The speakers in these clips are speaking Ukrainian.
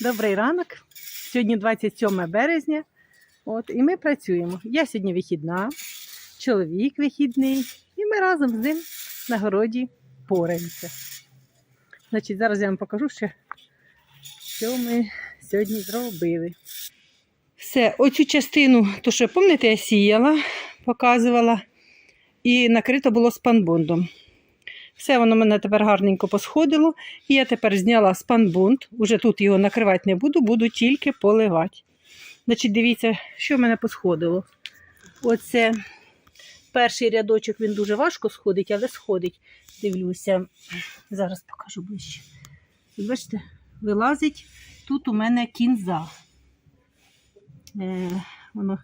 Добрий ранок. Сьогодні 27 березня. От, і ми працюємо. Я сьогодні вихідна, чоловік вихідний, і ми разом з ним на городі пораємося. Значить, зараз я вам покажу ще, що ми сьогодні зробили. Все, оцю частину, то що пам'ятаєте, я сіяла, показувала, і накрито було спанбондом. Все воно мене тепер гарненько посходило. І я тепер зняла спанбунд. Уже тут його накривати не буду, буду тільки поливати. Значить, дивіться, що в мене посходило. Оце перший рядочок він дуже важко сходить, але сходить. Дивлюся. Зараз покажу ближче. Бачите, вилазить тут у мене кінза. Е, воно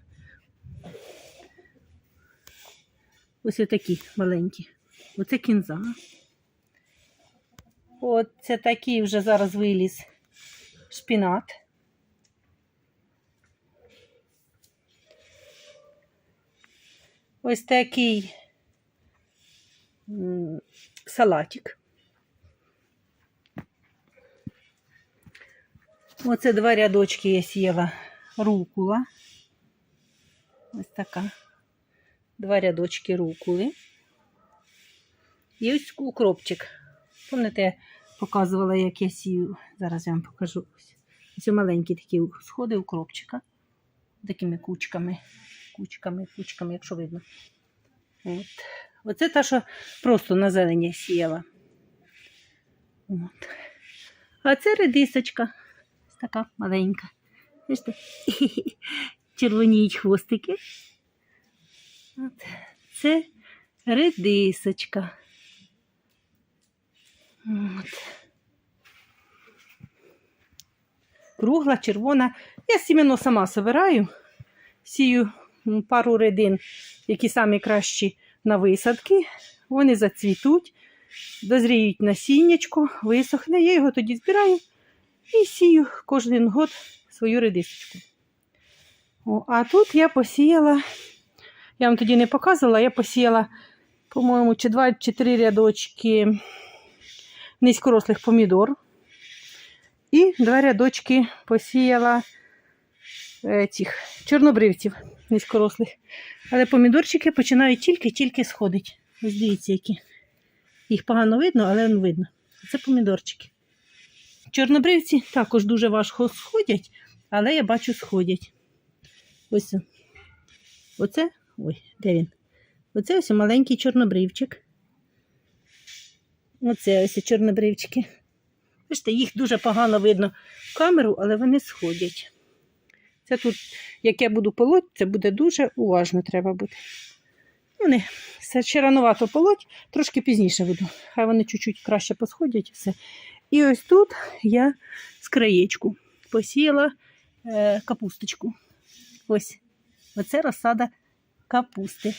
ось такі маленькі. Оце кінза. От це такий вже зараз виліз шпінат. Ось такий салатик. Оце два рядочки я сіяла рукула. Ось така. Два рядочки рукули. І ось укропчик. Пам'ятаєте, я показувала, як я сію. Зараз я вам покажу. Ось маленькі такі сходи укропчика. Такими кучками, кучками, кучками, якщо видно. От. Оце та, що просто на зелені сіяла. От. А це редисочка. Ось така маленька. Бачите? Червоніють хвостики. От. Це редисочка. От. Кругла, червона. Я сімено сама собираю. Сію пару редин, які самі кращі на висадки. Вони зацвітуть, дозріють насіннячко, висохне. Я його тоді збираю і сію кожен год свою редисочку. О, а тут я посіяла, я вам тоді не показувала, я посіяла, по-моєму, чи два, чи три рядочки низькорослих помідор. І два рядочки посіяла е, цих чорнобривців низькорослих. Але помідорчики починають тільки-тільки сходити. Ось дивіться, які. Їх погано видно, але воно видно. Це помідорчики. Чорнобривці також дуже важко сходять, але я бачу, сходять. Ось. Оце. Ой, де він? Оце ось маленький чорнобривчик. Оце ось чорнобривчики. Бачите, їх дуже погано видно камеру, але вони сходять. Це тут, як я буду полоть, це буде дуже уважно треба бути. Вони все ще рановато полоть, трошки пізніше буду. Хай вони чуть-чуть краще посходять і все. І ось тут я з краєчку посіяла е, капусточку. Ось. Оце розсада капусти.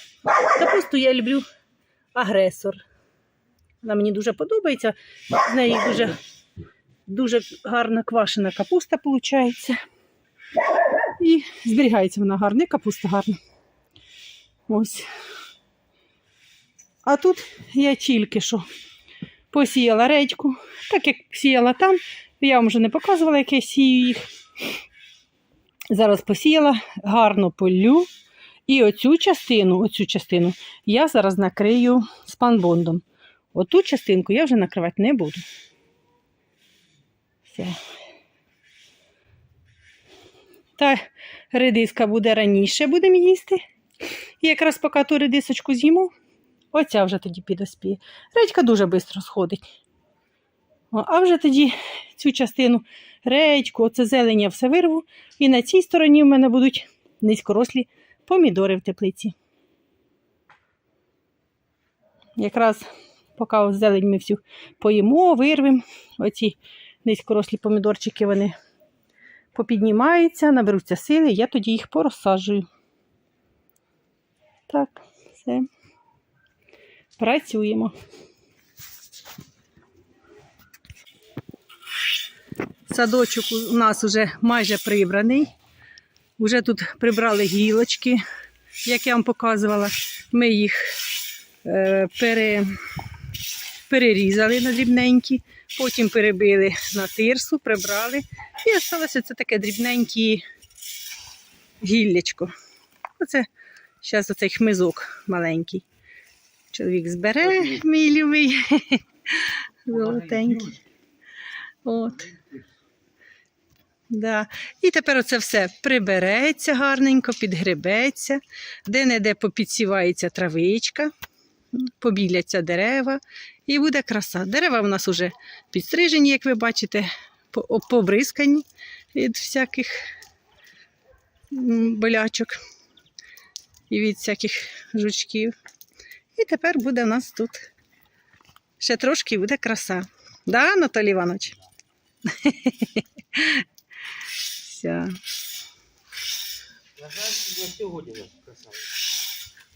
Капусту я люблю агресор. Вона мені дуже подобається. З неї дуже, дуже гарна квашена капуста виходить. І зберігається вона гарна, капуста гарна. Ось. А тут я тільки що посіяла редьку. Так як сіяла там, я вам вже не показувала, як я сію їх. Зараз посіяла, гарно полю. І оцю частину, оцю частину я зараз накрию спанбондом. Оту частинку я вже накривати не буду. Все. Та редиска буде раніше, будемо їсти. І якраз поки ту редисочку з'їмо, оця вже тоді підоспіє. Редька дуже швидко сходить. А вже тоді цю частину редьку, оце зелень я все вирву. І на цій стороні в мене будуть низькорослі помідори в теплиці. Якраз поки зелень ми всю поїмо, вирвемо. Оці низькорослі помідорчики вони попіднімаються, наберуться сили, я тоді їх порозсаджую. Так, все. Працюємо. Садочок у нас вже майже прибраний. Уже тут прибрали гілочки, як я вам показувала. Ми їх е, пере, перерізали на дрібненькі. Потім перебили на тирсу, прибрали. І залишилося це таке дрібненьке гіллячко. Оце зараз оцей хмизок маленький. Чоловік збере, мій любий. Золотенький. От. Да. І тепер оце все прибереться гарненько, підгребеться, де-не-де попідсівається травичка, побіляться дерева, і буде краса. Дерева в нас вже підстрижені, як ви бачите, побризкані від всяких болячок і від всяких жучків. І тепер буде в нас тут ще трошки буде краса. Да, Анатолій Іванович? Все. На сьогодні у красавець.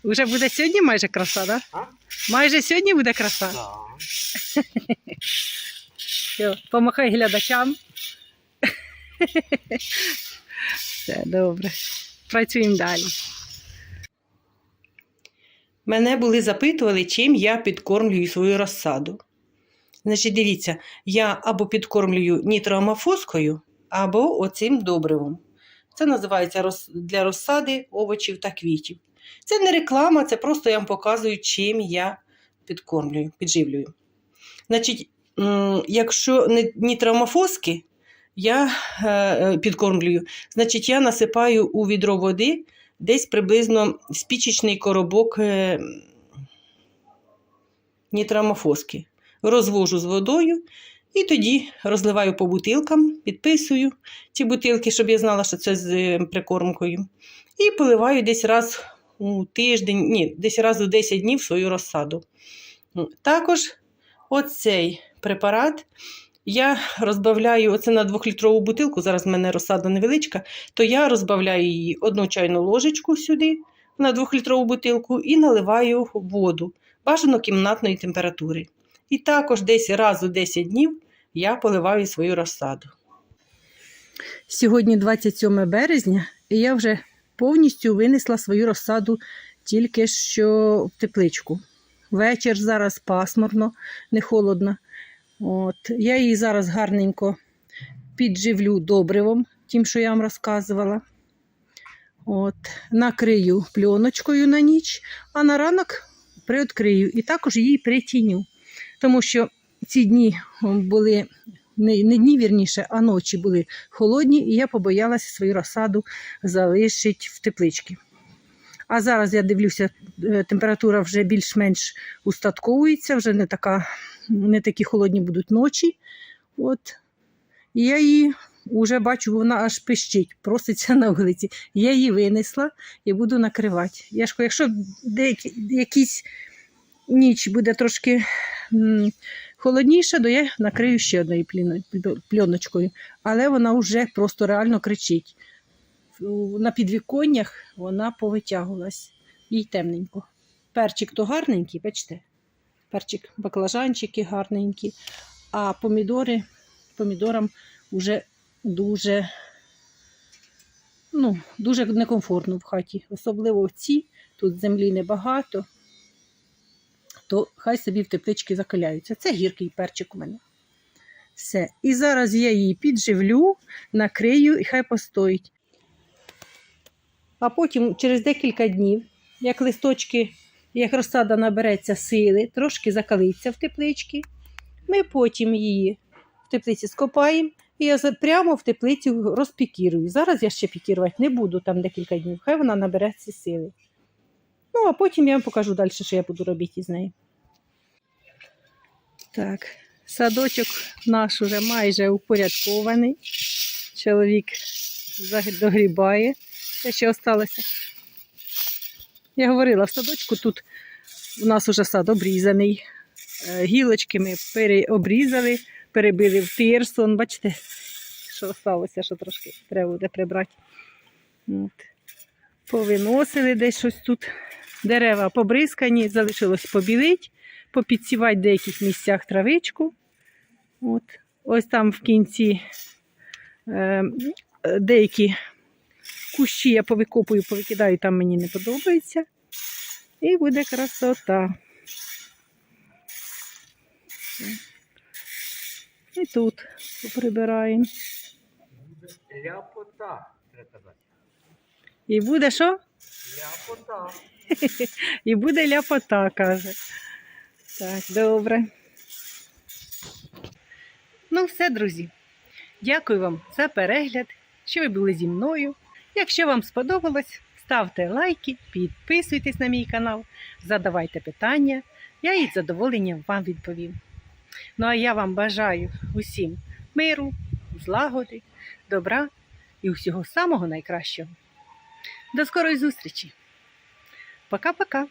Уже буде сьогодні майже краса, так? Да? А? Майже сьогодні буде краса. Да. Все, помахай глядачам. Все добре. Працюємо далі. Мене були запитували, чим я підкормлюю свою розсаду. Значить, дивіться, я або підкормлюю нітроамофоскою, або оцим добривом. Це називається для розсади овочів та квітів. Це не реклама, це просто я вам показую, чим я підкормлюю, підживлюю. Значить, якщо не нітроамофоски, я е, е, підкормлюю, значить, я насипаю у відро води десь приблизно спічечний коробок е, нітроамофоски. Розвожу з водою і тоді розливаю по бутилкам, підписую ці бутилки, щоб я знала, що це з е, прикормкою. І поливаю десь раз у тиждень, ні, десь раз у 10 днів свою розсаду. Також оцей препарат я розбавляю оце на 2-літрову бутилку, зараз в мене розсада невеличка, то я розбавляю її одну чайну ложечку сюди на 2-літрову бутилку і наливаю воду, бажано кімнатної температури. І також десь раз у 10 днів я поливаю свою розсаду. Сьогодні 27 березня, і я вже повністю винесла свою розсаду тільки що в тепличку. Вечір зараз пасмурно, не холодно. От. Я її зараз гарненько підживлю добривом, тим, що я вам розказувала. От. Накрию пленочкою на ніч, а на ранок приоткрию і також її притіню. Тому що ці дні були не, не дні, вірніше, а ночі були холодні, і я побоялася свою розсаду залишити в тепличці. А зараз я дивлюся, е, температура вже більш-менш устатковується, вже не, така, не такі холодні будуть ночі. От. І я її вже бачу, вона аж пищить, проситься на вулиці. Я її винесла і буду накривати. Я ж якщо деякі, якісь ніч буде трошки м, холодніша, то я накрию ще одною пленочкою. Але вона вже просто реально кричить. На підвіконнях вона повитягувалась. Їй темненько. Перчик то гарненький, бачите? Перчик, баклажанчики гарненькі, а помідори, помідорам вже дуже, ну, дуже некомфортно в хаті. Особливо в ці, тут землі небагато, то хай собі в теплички закаляються. Це гіркий перчик у мене. Все. І зараз я її підживлю, накрию і хай постоїть. А потім через декілька днів, як листочки, як розсада набереться сили, трошки закалиться в тепличці, ми потім її в теплиці скопаємо і я прямо в теплицю розпікірую. Зараз я ще пікірувати не буду там декілька днів, хай вона набереться сили. Ну, а потім я вам покажу далі, що я буду робити із нею. Так, садочок наш уже майже упорядкований. Чоловік догрібає. Те, що осталося. Я говорила, в садочку тут у нас уже сад обрізаний. Е, Гілочки ми переобрізали, перебили в тирсон. Бачите, що осталося, що трошки треба буде прибрати. От. Повиносили десь щось тут. Дерева побризкані, залишилось побілить, попідсівати в деяких місцях травичку. От. Ось там в кінці е, деякі кущі я повикопую, повикидаю, там мені не подобається. І буде красота. І тут поприбираємо. Ляпота, треба казати. І буде що? Ляпота. І буде ляпота, каже. Так, добре. Ну, все, друзі. Дякую вам за перегляд, що ви були зі мною. Якщо вам сподобалось, ставте лайки, підписуйтесь на мій канал, задавайте питання. Я із задоволенням вам відповім. Ну а я вам бажаю усім миру, злагоди, добра і усього самого найкращого. До скорої зустрічі! Пока-пока!